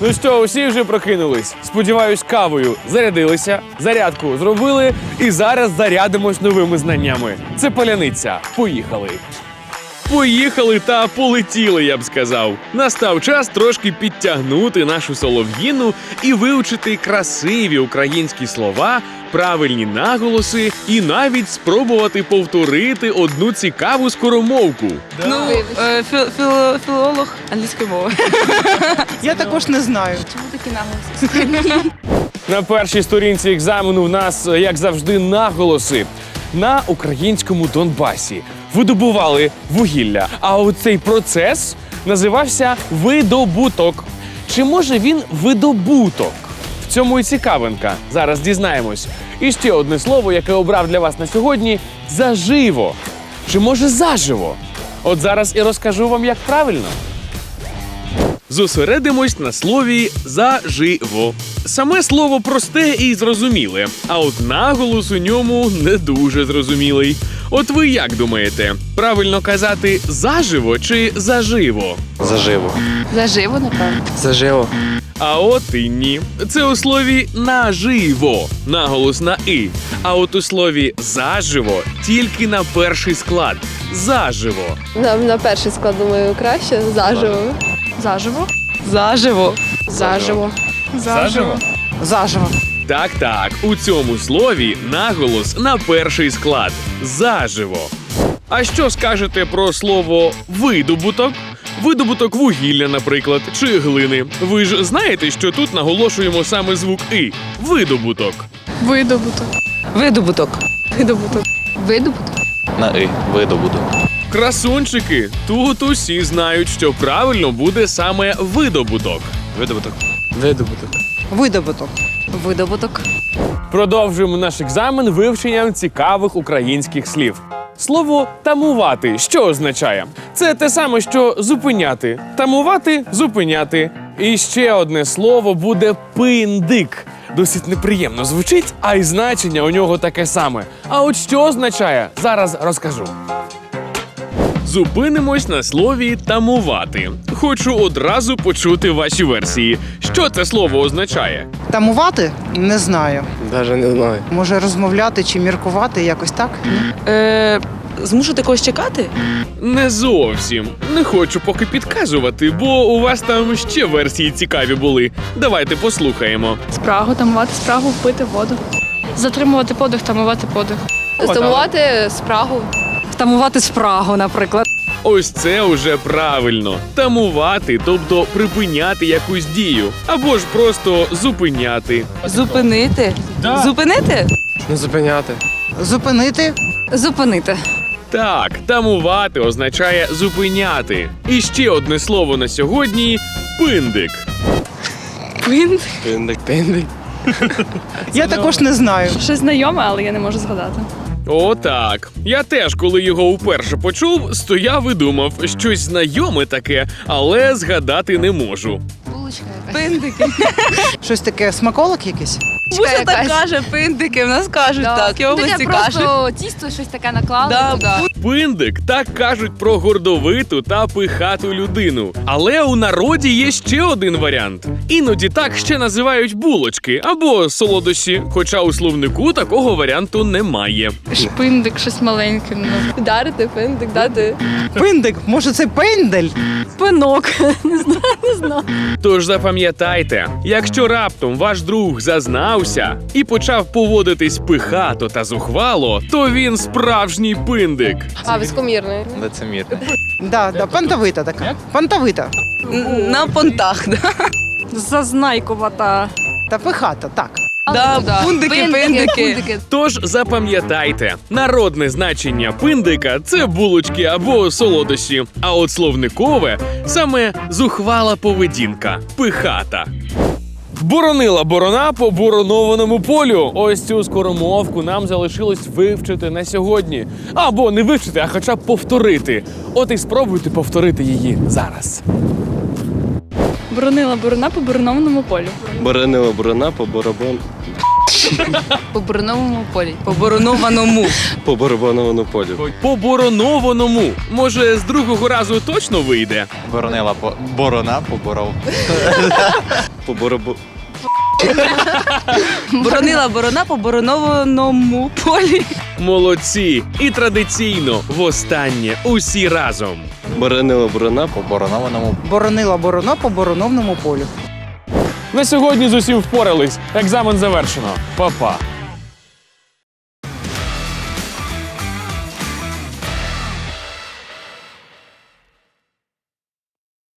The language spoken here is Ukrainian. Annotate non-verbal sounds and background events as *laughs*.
Ну що, усі вже прокинулись. Сподіваюсь, кавою зарядилися, зарядку зробили і зараз зарядимось новими знаннями. Це паляниця. Поїхали. Поїхали та полетіли, я б сказав. Настав час трошки підтягнути нашу солов'їну і вивчити красиві українські слова, правильні наголоси і навіть спробувати повторити одну цікаву скоромовку. Ну, е, філ- філ- філолог англійської мови. Я також не знаю. Чому такі наголоси? На першій сторінці екзамену в нас, е, як завжди, наголоси. На українському Донбасі видобували вугілля. А оцей процес називався видобуток. Чи може він видобуток? В цьому і цікавинка. Зараз дізнаємось. І ще одне слово, яке обрав для вас на сьогодні заживо. Чи може заживо? От зараз і розкажу вам, як правильно. Зосередимось на слові заживо. Саме слово просте і зрозуміле, а от наголос у ньому не дуже зрозумілий. От ви як думаєте, правильно казати заживо чи заживо? Заживо. Заживо, напевно. Заживо. А от і ні. Це у слові наживо, наголос на і. А от у слові заживо тільки на перший склад. Заживо. На, на перший склад, думаю, краще заживо. Заживо. Заживо. Заживо. Заживо? Заживо. Так, так, у цьому слові наголос на перший склад заживо. А що скажете про слово видобуток? Видобуток вугілля, наприклад, чи глини. Ви ж знаєте, що тут наголошуємо саме звук і видобуток. Видобуток. Видобуток. Видобуток. Видобуток. На и. Видобуток. Красунчики, тут усі знають, що правильно буде саме видобуток. Видобуток. Видобуток. Видобуток. Видобуток. Продовжуємо наш екзамен вивченням цікавих українських слів. Слово тамувати що означає? Це те саме, що зупиняти. Тамувати зупиняти. І ще одне слово буде пиндик. Досить неприємно звучить, а й значення у нього таке саме. А от що означає, зараз розкажу. Зупинимось на слові тамувати. Хочу одразу почути ваші версії. Що це слово означає? Тамувати не знаю. Даже не знаю. Може розмовляти чи міркувати якось так? Е, змушувати когось чекати? Не зовсім. Не хочу поки підказувати, бо у вас там ще версії цікаві були. Давайте послухаємо. Спрагу, тамувати спрагу, пити воду. Затримувати подих, тамувати подих. Стимувати спрагу. Втамувати спрагу, наприклад. Ось це уже правильно. Тамувати, тобто припиняти якусь дію, або ж просто зупиняти. Зупинити. Зупинити? Не зупиняти. Зупинити. Зупинити. Так, тамувати означає зупиняти. І ще одне слово на сьогодні пиндик. Пин. Пиндик. Пиндик. Я також не знаю. Щось знайоме, але я не можу згадати. Отак. Я теж, коли його вперше почув, стояв і думав, щось знайоме таке, але згадати не можу. Булочка якась. Пиндики. Щось таке смаколик якийсь. Буся так якась. каже, пиндики, в нас кажуть Да. так. Його Ну, таке кажуть. просто тісто щось таке наклали Да, туди. Пиндик так кажуть про гордовиту та пихату людину. Але у народі є ще один варіант. Іноді так ще називають булочки або солодощі, хоча у словнику такого варіанту немає. Шпиндик, щось маленьке. ну. Вдарити, пиндик, дати. Пиндик. Може, це пендель? Пинок. *laughs* Не знаю, не знаю. Тож запам'ятайте, якщо раптом ваш друг зазнався і почав поводитись пихато та зухвало, то він справжній пиндик. А, вискомірний. Лицемірний. Да, да, пантовита така. Пантовита. Н- На понтах, да. Зазнайкувата. Та пихата, так. Да, туди. пундики, пиндики. Тож запам'ятайте, народне значення пиндика це булочки або солодощі, а от словникове саме зухвала поведінка, пихата. Боронила борона по боронованому полю. Ось цю скоромовку нам залишилось вивчити на сьогодні. Або не вивчити, а хоча б повторити. От і спробуйте повторити її зараз. Боронила борона по боронованому полю. Боронила бурона по барабан. По бурновому полі. По боронованому. По барабанованому полю. По боронованому. Може, з другого разу точно вийде. Боронила по борона поборов. По барабу... Боронила борона по боронованому полі. Молодці! І традиційно востаннє усі разом. Боронила борона по По боронованому Боронила борона по бороновному полю. На сьогодні з усім впорались. Екзамен завершено. Па-па.